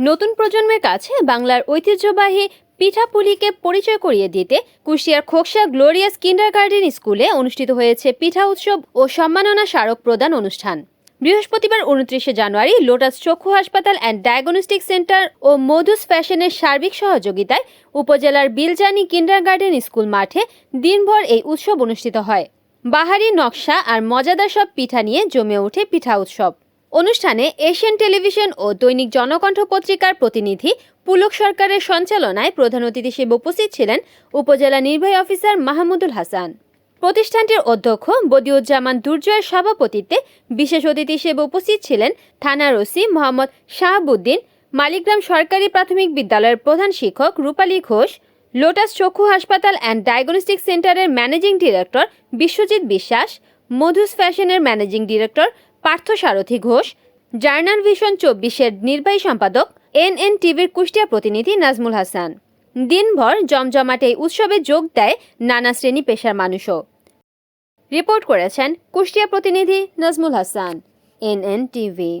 নতুন প্রজন্মের কাছে বাংলার ঐতিহ্যবাহী পিঠাপুলিকে পরিচয় করিয়ে দিতে কুষ্টিয়ার খোকসা গ্লোরিয়াস কিন্ডার গার্ডেন স্কুলে অনুষ্ঠিত হয়েছে পিঠা উৎসব ও সম্মাননা স্মারক প্রদান অনুষ্ঠান। বৃহস্পতিবার উনত্রিশে জানুয়ারি লোটাস চক্ষু হাসপাতাল অ্যান্ড ডায়াগনস্টিক সেন্টার ও মধুস ফ্যাশনের সার্বিক সহযোগিতায় উপজেলার বিলজানি কিন্ডার গার্ডেন স্কুল মাঠে দিনভর এই উৎসব অনুষ্ঠিত হয়। বাহারি নকশা আর মজাদার সব পিঠা নিয়ে জমে ওঠে পিঠা উৎসব। অনুষ্ঠানে এশিয়ান টেলিভিশন ও দৈনিক জনকণ্ঠ পত্রিকার প্রতিনিধি পুলক সরকারের সঞ্চালনায় প্রধান অতিথি হিসেবে উপস্থিত ছিলেন উপজেলা নির্বাহী অফিসার মাহমুদুল হাসান। প্রতিষ্ঠানটির অধ্যক্ষ বদিউজ্জামান দুর্জয়ের সভাপতিত্বে বিশেষ অতিথি হিসেবে উপস্থিত ছিলেন থানার ওসি মোহাম্মদ শাহাবুদ্দিন, মালিগ্রাম সরকারি প্রাথমিক বিদ্যালয়ের প্রধান শিক্ষক রূপালী ঘোষ, লোটাস চক্ষু হাসপাতাল অ্যান্ড ডায়াগনস্টিক সেন্টারের ম্যানেজিং ডিরেক্টর বিশ্বজিৎ বিশ্বাস মধুস ফ্যাশনের managing director Partha Sarathi Ghosh, journal vision চব্বিশের নির্বাহী সম্পাদক এন এন টিভির কুষ্টিয়া প্রতিনিধি নাজমুল হাসান। দিনভর জমজমাটে এই উৎসবে যোগ দেয় নানা শ্রেণি পেশার মানুষও। রিপোর্ট করেছেন কুষ্টিয়া প্রতিনিধি Nazmul Hasan N N TV.